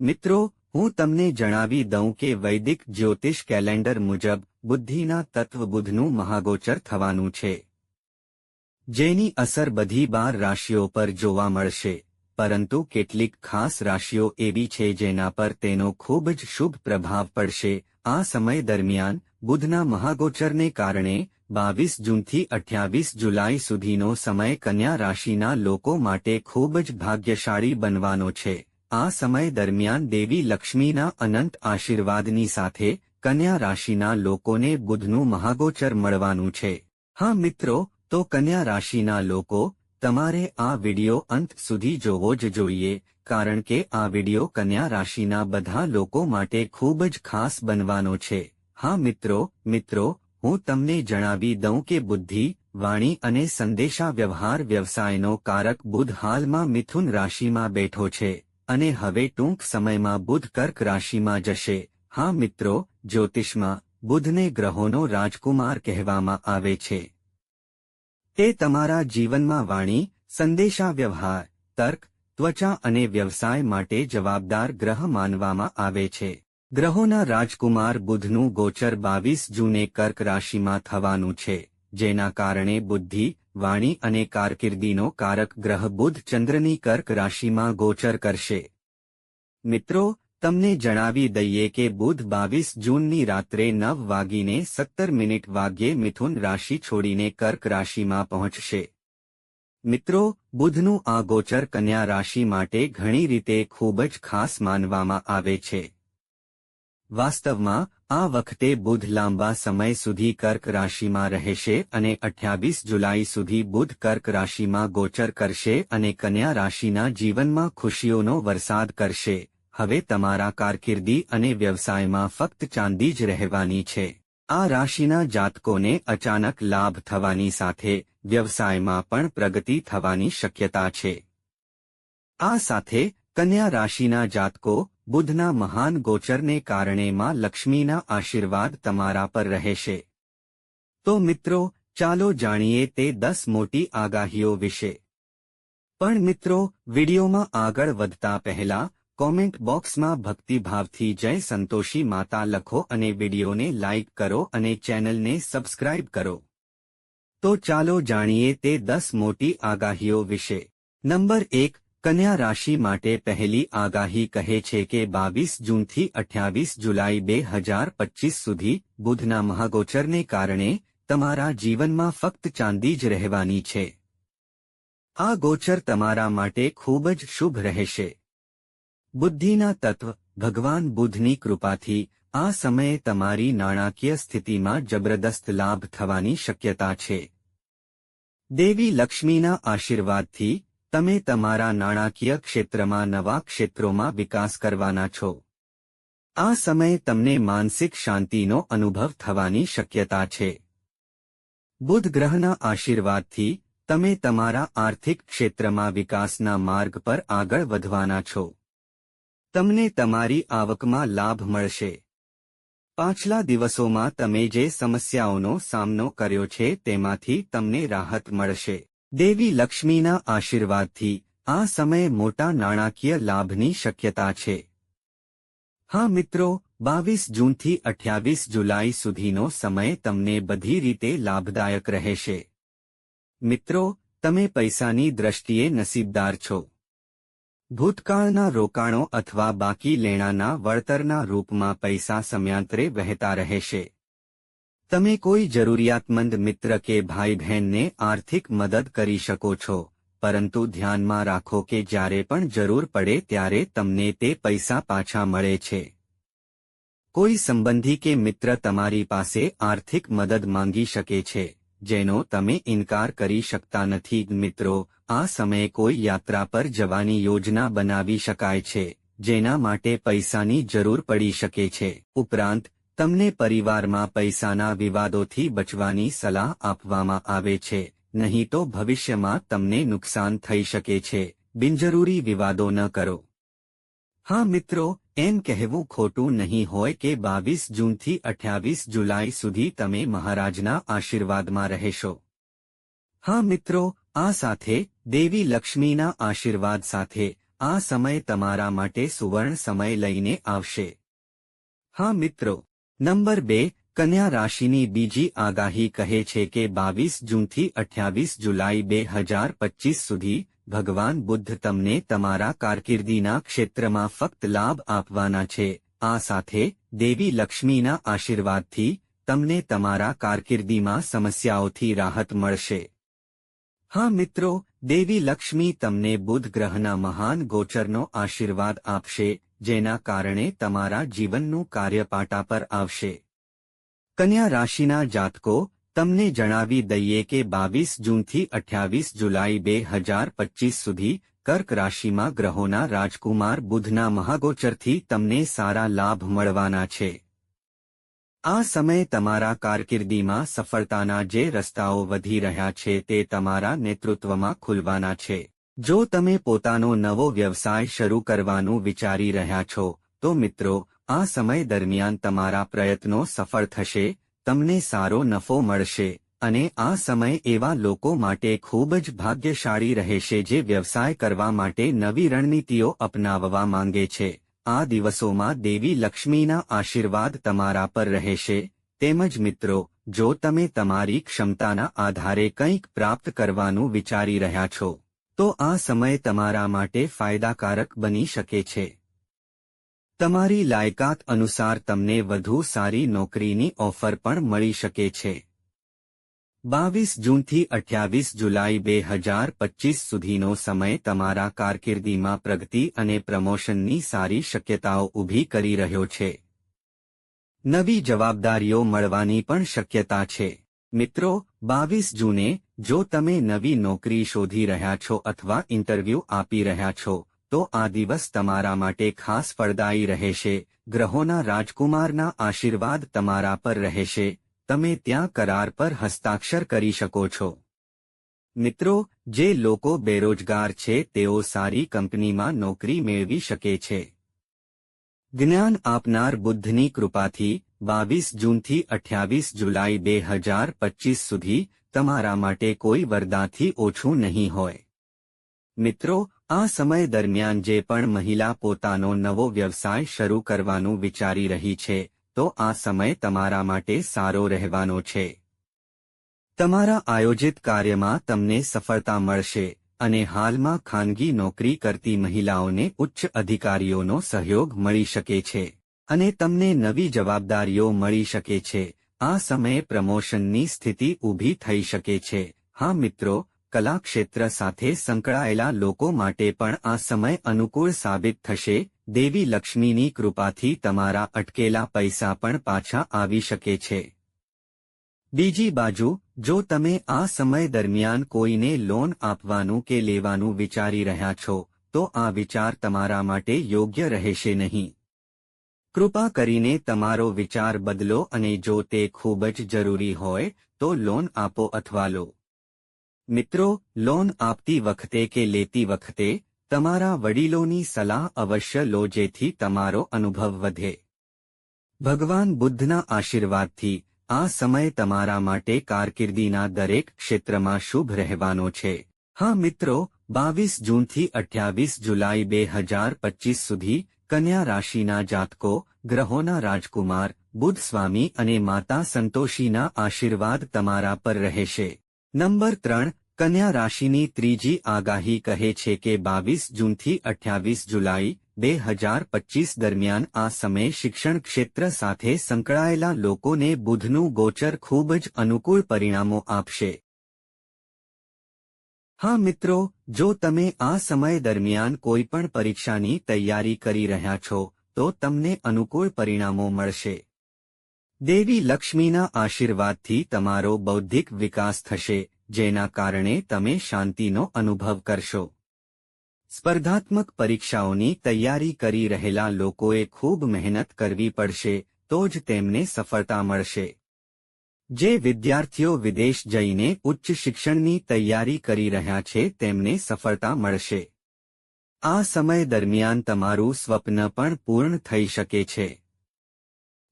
મિત્રો, હું તમને જણાવી દઉં કે વૈદિક જ્યોતિષ કેલેન્ડર મુજબ બુદ્ધિના તત્વ બુધનું મહાગોચર થવાનું છે. જેની અસર બધી બાર રાશિઓ પર જોવા મળશે, પરંતુ કેટલીક ખાસ રાશિઓ એવી છે જેના પર તેનો ખૂબ જ શુભ પ્રભાવ પડશે. આ સમય દરમિયાન બુધના મહાગોચરને કારણે બાવીસ જૂનથી અઠ્યાવીસ જુલાઈ સુધીનો સમય કન્યા રાશિના લોકો માટે ખૂબ જ ભાગ્યશાળી બનવાનો છે. આ સમય દરમિયાન દેવી લક્ષ્મીના અનંત આશીર્વાદની સાથે કન્યા રાશિના લોકોને બુધનું મહાગોચર મળવાનું છે. હા મિત્રો, તો કન્યા રાશિના લોકો, તમારે આ વિડિયો અંત સુધી જોવો જ જોઈએ, કારણ કે આ વિડિયો કન્યા રાશિના બધા લોકો માટે ખૂબ જ ખાસ બનવાનો છે. હા મિત્રો મિત્રો, હું તમને જણાવી દઉં કે બુદ્ધિ, વાણી અને સંદેશા વ્યવહાર વ્યવસાયનો કારક બુધ હાલમાં મિથુન રાશિમાં બેઠો છે. અને હવે ટૂંક સમયમાં બુધ કર્ક રાશિમાં જશે. હા મિત્રો, જ્યોતિષમાં બુધને ગ્રહોનો રાજકુમાર કહેવામાં આવે છે. તે તમારા જીવનમાં વાણી સંદેશા વ્યવહાર તર્ક, ત્વચા અને વ્યવસાય માટે જવાબદાર ગ્રહ માનવામાં આવે છે. ગ્રહોના રાજકુમાર બુધનું ગોચર બાવીસ જૂને કર્ક રાશિમાં થવાનું છે, જેના કારણે બુદ્ધિ વાણી અને કારકિર્દીનો કારક ગ્રહ બુધ ચંદ્રની કર્ક રાશિમાં ગોચર કરશે. મિત્રો, તમને જણાવી દઈએ કે બુધ બાવીસ જૂનની રાત્રે નવ વાગીને સત્તર મિનિટ વાગ્યે મિથુન રાશિ છોડીને કર્ક રાશિમાં પહોંચશે. મિત્રો, બુધનું આ ગોચર કન્યા રાશિ માટે ઘણી રીતે ખૂબ જ ખાસ માનવામાં આવે છે. વાસ્તવમાં આ વખતે બુધ લાંબા સમય સુધી કર્ક રાશિમાં રહેશે અને અઠ્યાવીસ જુલાઈ સુધી બુધ કર્ક રાશિમાં ગોચર કરશે અને કન્યા રાશિના જીવનમાં ખુશીઓનો વરસાદ કરશે. હવે તમારા કારકિર્દી અને વ્યવસાયમાં ફક્ત ચાંદી જ રહેવાની છે. આ રાશિના જાતકોને અચાનક લાભ થવાની સાથે વ્યવસાયમાં પણ પ્રગતિ થવાની શક્યતા છે. આ સાથે કન્યા રાશિના જાતકો બુધના મહાન ગોચરને કારણે માં લક્ષ્મીના આશીર્વાદ તમારા પર રહેશે. તો મિત્રો, ચાલો જાણીએ તે દસ મોટી આગાહીઓ વિશે. પણ મિત્રો, વિડીયોમાં આગળ વધતા પહેલા, કોમેન્ટ બોક્સમાં ભક્તિભાવથી જય સંતોષી માતા લખો અને વિડીયોને લાઇક કરો અને ચેનલને સબસ્ક્રાઇબ કરો. તો ચાલો જાણીએ તે દસ મોટી આગાહીઓ વિશે. નંબર એક કન્યા રાશિ માટે પહેલી આગાહી કહે છે કે બાવીસ જૂનથી અઠ્યાવીસ જુલાઈ બે હજાર પચીસ સુધી બુધના મહાગોચરને કારણે તમારા જીવનમાં ફક્ત ચાંદી જ રહેવાની છે. આ ગોચર તમારા માટે ખૂબ જ શુભ રહેશે. બુદ્ધિના તત્વ, ભગવાન બુધની કૃપાથી આ સમયે તમારી નાણાકીય સ્થિતિમાં જબરદસ્ત લાભ થવાની શક્યતા છે. દેવી લક્ષ્મીના આશીર્વાદથી તમે તમારા નાણાકીય ક્ષેત્રમાં નવા ક્ષેત્રોમાં વિકાસ કરવાના છો. આ સમયે તમને માનસિક શાંતિનો અનુભવ થવાની શક્યતા છે. બુધ ગ્રહના આશીર્વાદથી, તમે તમારા આર્થિક ક્ષેત્રમાં વિકાસના માર્ગ પર આગળ વધવાના છો. તમને તમારી આવકમાં લાભ મળશે. પાછલા દિવસોમાં તમે જે સમસ્યાઓનો સામનો કર્યો છે તેમાંથી તમને રાહત મળશે. દેવી લક્ષ્મીના આશીર્વાદથી આ સમયે મોટા નાણાકીય લાભની શક્યતા છે. હા મિત્રો, બાવીસ જૂનથી અઠ્યાવીસ જુલાઈ સુધીનો સમય તમને બધી રીતે લાભદાયક રહેશે. મિત્રો, તમે પૈસાની દ્રષ્ટિએ નસીબદાર છો. ભૂતકાળના રોકાણો અથવા બાકી લેણાના વળતરના રૂપમાં પૈસા સમયાંતરે વહેતા રહેશે. તમે કોઈ જરૂરિયાતમંદ મિત્ર કે ભાઈ બહેનને આર્થિક મદદ કરી શકો છો, પરંતુ ધ્યાનમાં રાખો કે જ્યારે પણ જરૂર પડે ત્યારે તમને તે પૈસા પાછા મળે છે. કોઈ સંબંધી કે મિત્ર તમારી પાસે આર્થિક મદદ માંગી શકે છે, જેનો તમે ઇનકાર કરી શકતા નથી. મિત્રો, આ સમયે કોઈ યાત્રા પર જવાની યોજના બનાવી શકાય છે, જેના માટે પૈસાની જરૂર પડી શકે છે. ઉપરાંત તમને પરિવારમાં પૈસાના વિવાદોથી બચવાની સલાહ આપવામાં આવે છે, નહીં તો ભવિષ્યમાં તમને નુકસાન થઈ શકે છે, બિનજરૂરી વિવાદો ન કરો. હા મિત્રો, એમ કહેવું ખોટું નહીં હોય કે બાવીસ જૂનથી અઠ્યાવીસ જુલાઈ સુધી તમે મહારાજના આશીર્વાદમાં રહેશો. હા મિત્રો, આ સાથે, દેવી લક્ષ્મીના આશીર્વાદ સાથે, આ સમય તમારા માટે સુવર્ણ સમય લઈને આવશે. હા મિત્રો નંબર બે, કન્યા રાશિની બીજી આગાહી કહે છે કે બાવીસ જૂનથી અઠ્યાવીસ જુલાઈ બે હજાર પચીસ સુધી ભગવાન બુદ્ધ તમને તમારા કારકિર્દીના ક્ષેત્રમાં ફક્ત લાભ આપવાના છે. આ સાથે દેવી લક્ષ્મીના આશીર્વાદથી તમને તમારા કારકિર્દીમાં સમસ્યાઓથી રાહત મળશે. હા મિત્રો, દેવી લક્ષ્મી તમને બુધ ગ્રહના મહાન ગોચરનો આશીર્વાદ આપશે. જેના કારણે તમારા જીવનનું કાર્યપાટા પર આવશે. કન્યા રાશિના જાતકો, તમને જણાવી દઈએ કે બાવીસ જૂનથી અઠ્યાવીસ જુલાઈ બે હજાર પચીસ સુધી કર્ક રાશિમાં ગ્રહોના રાજકુમાર બુધના મહાગોચરથી તમને સારા લાભ મળવાના છે. આ સમયે તમારા કારકિર્દીમાં સફળતાના જે રસ્તાઓ વધી રહ્યા છે તે તમારા નેતૃત્વમાં ખુલવાના છે. જો તમે પોતાનો નવો વ્યવસાય શરૂ કરવાનું વિચારી રહ્યા છો, તો મિત્રો, આ સમય દરમિયાન તમારા પ્રયત્નો સફળ થશે, તમને સારો નફો મળશે, અને આ સમય એવા લોકો માટે ખૂબ જ ભાગ્યશાળી રહેશે જે વ્યવસાય કરવા માટે નવી રણનીતિઓ અપનાવવા માંગે છે. આ દિવસોમાં દેવી લક્ષ્મીના આશીર્વાદ તમારા પર રહેશે. તેમજ મિત્રો, જો તમે તમારી ક્ષમતાના આધારે કંઈક પ્રાપ્ત કરવાનું વિચારી રહ્યા છો તો આ સમય તમારા માટે ફાયદાકારક બની શકે છે. તમારી લાયકાત અનુસાર તમને વધુ સારી નોકરીની ઓફર પણ મળી શકે છે. બાવીસ જૂનથી અઠ્યાવીસ જુલાઈ બે હજાર પચીસ સુધીનો સમય તમારા કારકિર્દીમાં પ્રગતિ અને પ્રમોશનની સારી શક્યતાઓ ઊભી કરી રહ્યો છે. નવી જવાબદારીઓ મળવાની પણ શક્યતા છે. મિત્રો, બાવીસ જૂને જો તમે નવી નોકરી શોધી રહ્યા છો અથવા ઇન્ટરવ્યૂ આપી રહ્યા છો, તો આ દિવસ તમારા માટે ખાસ ફળદાયી રહેશે. ગ્રહોના રાજકુમારના આશીર્વાદ તમારા પર રહેશે. તમે ત્યાં કરાર પર હસ્તાક્ષર કરી શકો છો. મિત્રો, જે લોકો બેરોજગાર છે, તેઓ સારી કંપનીમાં નોકરી મેળવી શકે છે. જ્ઞાન આપનાર બુદ્ધની કૃપાથી, બાવીસ જૂનથી અઠ્યાવીસ જુલાઈ બે હજાર પચીસ સુધી તમારા માટે કોઈ વરદાથી ઓછું નહીં હોય. મિત્રો, આ સમય દરમિયાન જે પણ મહિલા પોતાનો નવો વ્યવસાય શરૂ કરવાનું વિચારી રહી છે, તો આ સમય તમારા માટે સારો રહેવાનો છે. તમારા આયોજિત કાર્યમાં તમને સફળતા મળશે અને હાલમાં ખાનગી નોકરી કરતી મહિલાઓને ઉચ્ચ અધિકારીઓનો સહયોગ મળી શકે છે અને તમને નવી જવાબદારીઓ મળી શકે છે આ સમયે પ્રમોશનની સ્થિતિ ઊભી થઈ શકે છે. હા મિત્રો કલા ક્ષેત્ર સાથે સંકળાયેલા લોકો માટે પણ આ સમય અનુકૂળ સાબિત થશે. દેવી લક્ષ્મીની કૃપાથી તમારા અટકેલા પૈસા પણ પાછા આવી શકે છે. બીજી બાજુ, જો તમે આ સમય દરમિયાન કોઈને લોન આપવાનું કે લેવાનું વિચારી રહ્યા છો, તો આ વિચાર તમારા માટે યોગ્ય રહેશે નહીં. કૃપા કરીને તમારો વિચાર બદલો અને જો તે ખૂબ જ જરૂરી હોય, તો લોન આપો અથવા લો. મિત્રો, લોન આપતી વખતે કે લેતી વખતે, તમારા વડીલોની સલાહ અવશ્ય લો જેથી તમારો અનુભવ વધે. ભગવાન બુદ્ધના આશીર્વાદથી, આ સમય તમારા માટે કારકિર્દીના દરેક ક્ષેત્રમાં શુભ રહેવાનો છે. હા મિત્રો, બાવીસ જૂનથી અઠ્યાવીસ જુલાઈ બે હજાર પચીસ સુધી કન્યા રાશિના જાતકો, ગ્રહોના રાજકુમાર બુદ્ધ સ્વામી અને માતા સંતોષીના આશીર્વાદ તમારા પર રહેશે. નંબર ત્રણ, કન્યા રાશિની ત્રીજી આગાહી કહે છે કે બાવીસ જૂનથી અઠ્યાવીસ જુલાઈ, બે હજાર પચીસ દરમિયાન આ સમયે શિક્ષણ ક્ષેત્ર સાથે સંકળાયેલા લોકોને બુધનું ગોચર ખૂબ જ અનુકૂળ પરિણામો આપશે. હા મિત્રો, જો તમે આ સમય દરમિયાન કોઈપણ પરીક્ષાની તૈયારી કરી રહ્યા છો, તો તમને અનુકૂળ પરિણામો મળશે. દેવી લક્ષ્મીના આશીર્વાદથી તમારો બૌદ્ધિક વિકાસ થશે, જેના કારણે તમે શાંતિનો અનુભવ કરશો. સ્પર્ધાત્મક પરીક્ષાઓની તૈયારી કરી રહેલા લોકોએ ખૂબ મહેનત કરવી પડશે, તો જ તેમને સફળતા મળશે. જે વિદ્યાર્થીઓ વિદેશ જઈને ઉચ્ચ શિક્ષણની તૈયારી કરી રહ્યા છે, તેમને સફળતા મળશે. આ સમય દરમિયાન તમારું સ્વપ્ન પણ પૂર્ણ થઈ શકે છે.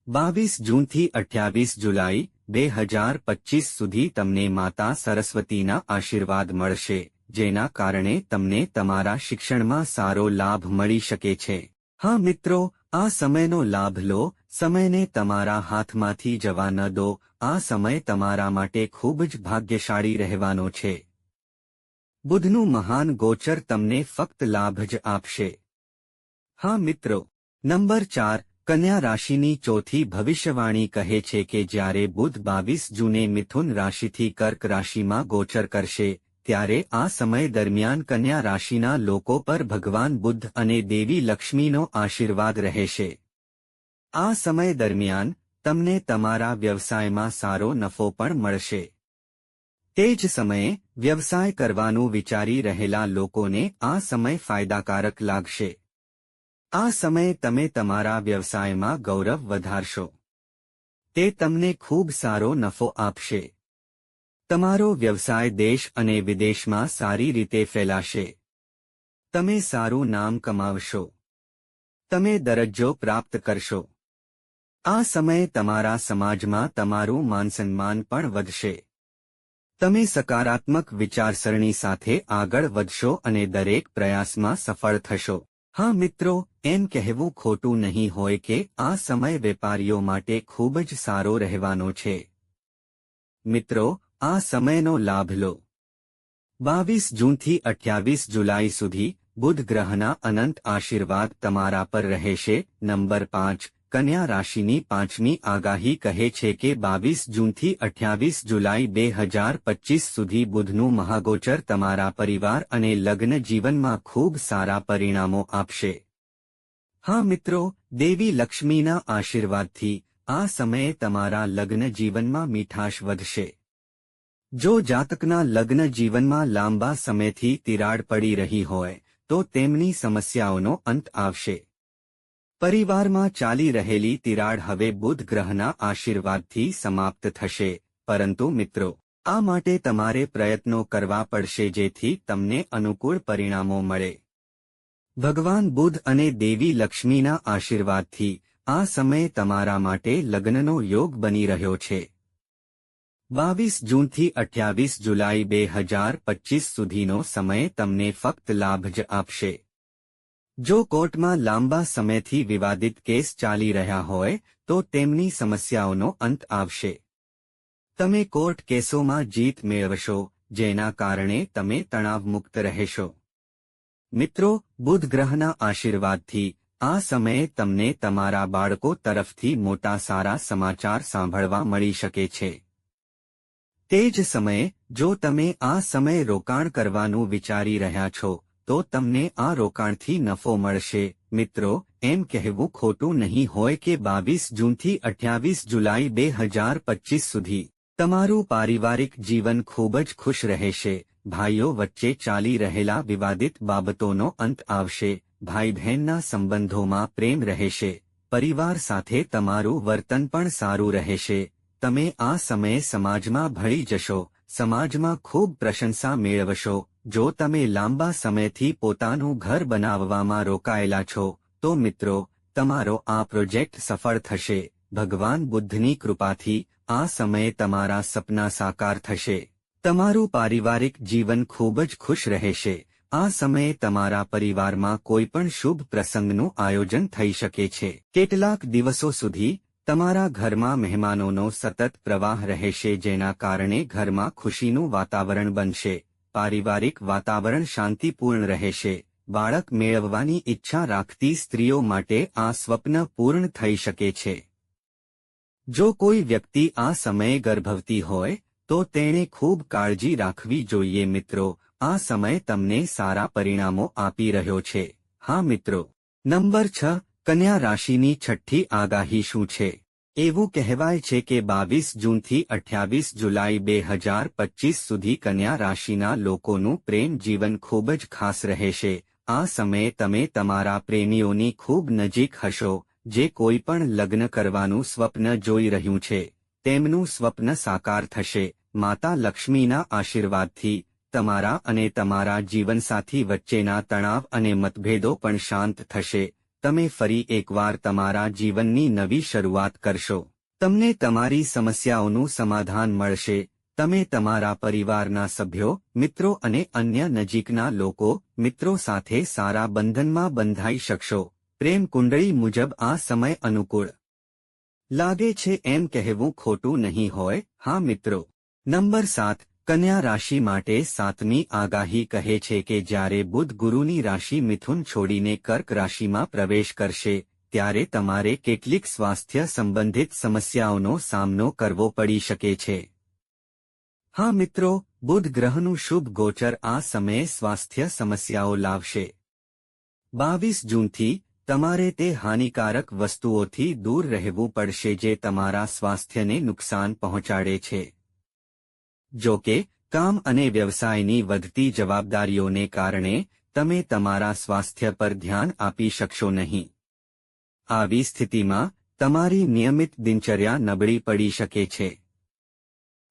બાવીસ જૂનથી અઠ્યાવીસ જુલાઈ, બે હજાર પચીસ સુધી તમને માતા સરસ્વતીના આશીર્વાદ મળશે, જેના કારણે તમને તમારા શિક્ષણમાં સારો લાભ મળી શકે છે. હા મિત્રો, આ સમયનો લાભ લો સમયને તમારા હાથમાંથી જવા ન દો. આ સમય તમારા માટે ખૂબ જ ભાગ્યશાળી રહેવાનો છે. બુધનું મહાન ગોચર તમને ફક્ત લાભ જ આપશે. હા મિત્રો, નંબર ચાર, કન્યા રાશિની ચોથી ભવિષ્યવાણી કહે છે કે જ્યારે બુધ બાવીસ જૂને મિથુન રાશિથી કર્ક રાશિમાં ગોચર કરશે, ત્યારે આ સમય દરમિયાન કન્યા રાશિના લોકો પર ભગવાન બુદ્ધ અને દેવી લક્ષ્મીનો આશીર્વાદ રહેશે. આ સમય દરમિયાન તમને તમારા વ્યવસાયમાં સારો નફો પણ મળશે. તે જ સમયે વ્યવસાય કરવાનું વિચારી રહેલા લોકોને આ સમય ફાયદાકારક લાગશે. આ સમયે તમે તમારા વ્યવસાયમાં ગૌરવ વધારશો. તે તમને ખૂબ સારો નફો આપશે. તમારો વ્યવસાય દેશ અને વિદેશમાં સારી રીતે ફેલાશે. તમે સારું નામ કમાવશો. તમે દરજ્જો પ્રાપ્ત કરશો. આ સમયે તમારા સમાજમાં તમારું માનસન્માન પણ વધશે. તમે સકારાત્મક વિચારસરણી સાથે આગળ વધશો અને દરેક પ્રયાસમાં સફળ થશો. હા મિત્રો, એમ કહેવું ખોટું નહીં હોય કે આ સમય વેપારીઓ માટે ખૂબ જ સારો રહેવાનો છે. મિત્રો, આ સમયનો લાભ લો. બાવીસ જૂનથી અઠ્યાવીસ જુલાઈ સુધી બુધ ગ્રહના અનંત આશીર્વાદ તમારા પર રહેશે. નંબર પાંચ કન્યા રાશિની પાંચમી આગાહી કહે છે કે બાવીસ જૂનથી અઠ્યાવીસ જુલાઈ બે હજાર પચીસ સુધી બુધનું મહાગોચર તમારા પરિવાર અને લગ્ન જીવનમાં ખૂબ સારા પરિણામો આપશે. હા મિત્રો, દેવી લક્ષ્મીના આશીર્વાદથી આ સમયે તમારા લગ્ન જીવનમાં મીઠાશ વધશે. જો જાતકના લગ્ન જીવનમાં લાંબા સમયથી તિરાડ પડી રહી હોય, તો તેમની સમસ્યાઓનો અંત આવશે. પરિવારમાં ચાલી રહેલી તિરાડ હવે બુધ ગ્રહના આશીર્વાદથી સમાપ્ત થશે. પરંતુ મિત્રો, આ માટે તમારે પ્રયત્નો કરવા પડશે જેથી તમને અનુકૂળ પરિણામો મળે. ભગવાન બુધ અને દેવી લક્ષ્મીના આશીર્વાદથી આ સમય તમારા માટે લગ્નનો યોગ બની રહ્યો છે. બાવીસ જૂનથી અઠ્યાવીસ જુલાઈ બે હજાર પચીસ સુધીનો સમય તમને ફક્ત લાભ જ આપશે. જો કોર્ટમાં લાંબા સમયથી વિવાદિત કેસ ચાલી રહ્યા હોય, તો તેમની સમસ્યાઓનો અંત આવશે. તમે કોર્ટ કેસોમાં જીત મેળવશો, જેના કારણે તમે તણાવમુક્ત રહેશો. મિત્રો બુધ ગ્રહના આશીર્વાદથી, આ સમયે તમને તમારા બાળકો તરફથી મોટા સારા સમાચાર સાંભળવા મળી શકે છે. તે જ સમયે, જો તમે આ સમયે રોકાણ કરવાનું વિચારી રહ્યા છો તો તમને આ રોકાણથી નફો મળશે. મિત્રો, એમ કહેવું ખોટું નહીં હોય કે બાવીસ જૂનથી અઠ્યાવીસ જુલાઈ બે હજાર પચીસ સુધી. તમારું પારિવારિક જીવન ખૂબ જ ખુશ રહેશે. ભાઈઓ વચ્ચે ચાલી રહેલા વિવાદિત બાબતોનો અંત આવશે. ભાઈ બહેનના સંબંધોમાં પ્રેમ રહેશે. પરિવાર સાથે તમારું વર્તન પણ સારું રહેશે. તમે આ સમયે સમાજમાં ભળી જશો. સમાજમાં ખૂબ પ્રશંસા મેળવશો. જો તમે લાંબા સમયથી પોતાનું ઘર બનાવવામાં રોકાયેલા છો, તો મિત્રો, તમારો આ પ્રોજેક્ટ સફળ થશે. ભગવાન બુદ્ધની કૃપાથી આ સમયે તમારા સપના સાકાર થશે. તમારું પારિવારિક જીવન ખૂબ જ ખુશ રહેશે. આ સમયે તમારા પરિવારમાં કોઈપણ શુભ પ્રસંગનું આયોજન થઈ શકે છે. કેટલાક દિવસો સુધી તમારા ઘરમાં મહેમાનોનો સતત પ્રવાહ રહેશે જેના કારણે ઘરમાં ખુશીનું વાતાવરણ બનશે. પારિવારિક વાતાવરણ શાંતિપૂર્ણ રહેશે. બાળક મેળવવાની ઈચ્છા રાખતી સ્ત્રીઓ માટે આ સ્વપ્ન પૂર્ણ થઈ શકે છે. જો કોઈ વ્યક્તિ આ સમયે ગર્ભવતી હોય, તો તેણે ખૂબ કાળજી રાખવી જોઈએ મિત્રો. આ સમય તમને સારા પરિણામો આપી રહ્યો છે. હા મિત્રો. નંબર છ. કન્યા રાશિની છઠ્ઠી આગાહી શું છે? એવું કહેવાય છે કે બાવીસ જૂનથી અઠ્યાવીસ જુલાઈ બે હજાર પચીસ સુધી કન્યા રાશિના લોકોનું પ્રેમ જીવન ખૂબ જ ખાસ રહેશે. આ સમયે તમે તમારા પ્રેમીઓની ખૂબ નજીક હશો, જે કોઈ પણ લગ્ન કરવાનું સ્વપ્ન જોઈ રહ્યું છે. તેમનું સ્વપ્ન સાકાર થશે. માતા લક્ષ્મીના આશીર્વાદથી, તમારા અને તમારા જીવનસાથી વચ્ચેના તણાવ અને મતભેદો પણ શાંત થશે. તમે ફરી એકવાર તમારા જીવનની નવી શરૂઆત કરશો. તમને તમારી સમસ્યાઓનું સમાધાન મળશે. તમે તમારા પરિવારના સભ્યો, મિત્રો અને અન્ય નજીકના લોકો, મિત્રો સાથે સારા બંધનમાં બંધાઈ શકશો. પ્રેમ કુંડળી મુજબ આ સમય અનુકૂળ. લાગે છે એમ કહેવું ખોટું નહીં હોય, હા મિત્રો. નંબર સાત કન્યા રાશિ માટે સાતમી આગાહી કહે છે કે જ્યારે બુધ ગુરુની રાશિ મિથુન છોડીને કર્ક રાશિમાં પ્રવેશ કરશે, ત્યારે તમારે કેટલીક સ્વાસ્થ્ય સંબંધિત સમસ્યાઓનો સામનો કરવો પડી શકે છે. હા મિત્રો, બુધ ગ્રહનું શુભ ગોચર આ સમયે સ્વાસ્થ્ય સમસ્યાઓ લાવશે. બાવીસ જૂનથી તમારે તે હાનિકારક વસ્તુઓથી દૂર રહેવું પડશે જે તમારા સ્વાસ્થ્યને નુકસાન પહોંચાડે છે. જો કે, કામ અને વ્યવસાયની વધતી જવાબદારીઓને કારણે તમે તમારા સ્વાસ્થ્ય પર ધ્યાન આપી શકશો નહીં. આવી સ્થિતિમાં, તમારી નિયમિત દિનચર્યા નબળી પડી શકે છે.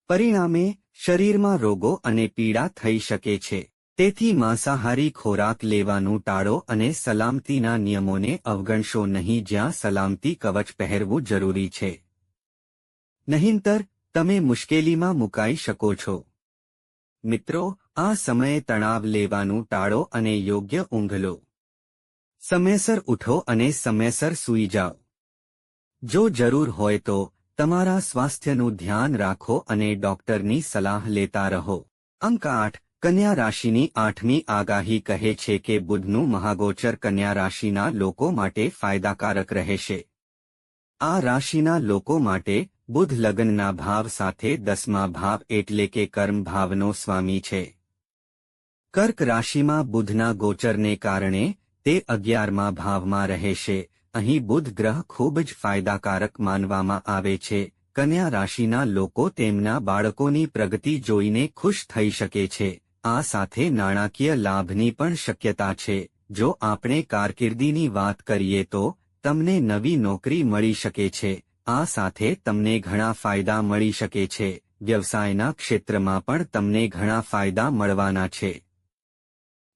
પરિણામે, શરીરમાં રોગો અને પીડા થઈ શકે છે. તેથી માંસાહારી ખોરાક લેવાનું ટાળો અને સલામતીના નિયમોને અવગણશો નહીં જ્યાં સલામતી કવચ પહેરવું જરૂરી છે. નહીંતર તમે મુશ્કેલીમાં મુકાઈ શકો છો. મિત્રો, આ સમયે તણાવ લેવાનું ટાળો અને યોગ્ય ઊંઘ લો સમયસર ઉઠો અને સમયસર સૂઈ જાઓ. જો જરૂર હોય તો તમારા સ્વાસ્થ્યનું ધ્યાન રાખો અને ડોક્ટરની સલાહ લેતા રહો. અંક આઠ, કન્યા રાશિની આઠમી આગાહી કહે છે કે બુધનું મહાગોચર કન્યા રાશિના લોકો માટે ફાયદાકારક રહેશે. આ રાશિના લોકો માટે બુધ લગ્નના ભાવ સાથે દસમા ભાવ એટલે કે કર્મ ભાવનો સ્વામી છે. કર્ક રાશિમાં બુધના ગોચરને કારણે તે અગિયારમા ભાવમાં રહેશે અહીં બુધ ગ્રહ ખૂબ જ ફાયદાકારક માનવામાં આવે છે. કન્યા રાશિના લોકો તેમના બાળકોની પ્રગતિ જોઈને ખુશ થઈ શકે છે. આ સાથે નાણાકીય લાભની પણ શક્યતા છે. જો આપણે કારકિર્દીની વાત કરીએ તો તમને નવી નોકરી મળી શકે છે. આ સાથે તમને ઘણા ફાયદા મળી શકે છે. વ્યવસાયના ક્ષેત્રમાં પણ તમને ઘણા ફાયદા મળવાના છે.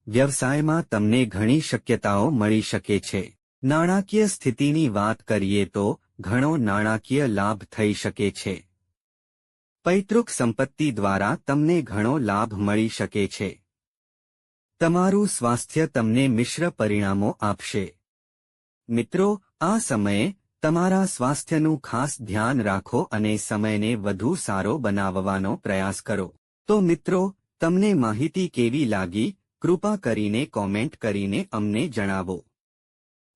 વ્યવસાયમાં તમને ઘણી શક્યતાઓ મળી શકે છે. નાણાકીય સ્થિતિની વાત કરીએ તો, ઘણો નાણાકીય લાભ થઈ શકે છે. પૈતૃક સંપત્તિ દ્વારા તમને ઘણો લાભ મળી શકે છે. તમારું સ્વાસ્થ્ય તમને મિશ્ર પરિણામો આપશે. મિત્રો, આ સમયે તમારા સ્વાસ્થ્યનું ખાસ ધ્યાન રાખો અને સમયને વધુ સારો બનાવવાનો પ્રયાસ કરો. તો મિત્રો, તમને માહિતી કેવી લાગી? કૃપા કરીને કોમેન્ટ કરીને અમને જણાવો.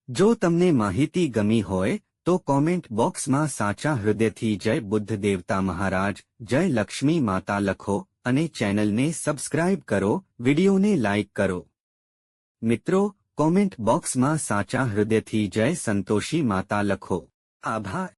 જો તમને માહિતી ગમી હોય, તો કોમેન્ટ બોક્સમાં સાચા હૃદયથી જય બુદ્ધ દેવતા મહારાજ, જય લક્ષ્મી માતા લખો અને ચેનલને સબસ્ક્રાઇબ કરો, વિડીયોને લાઇક કરો. મિત્રો કોમેન્ટ બોક્સમાં સાચા હૃદયથી જય સંતોષી માતા લખો. આભાર.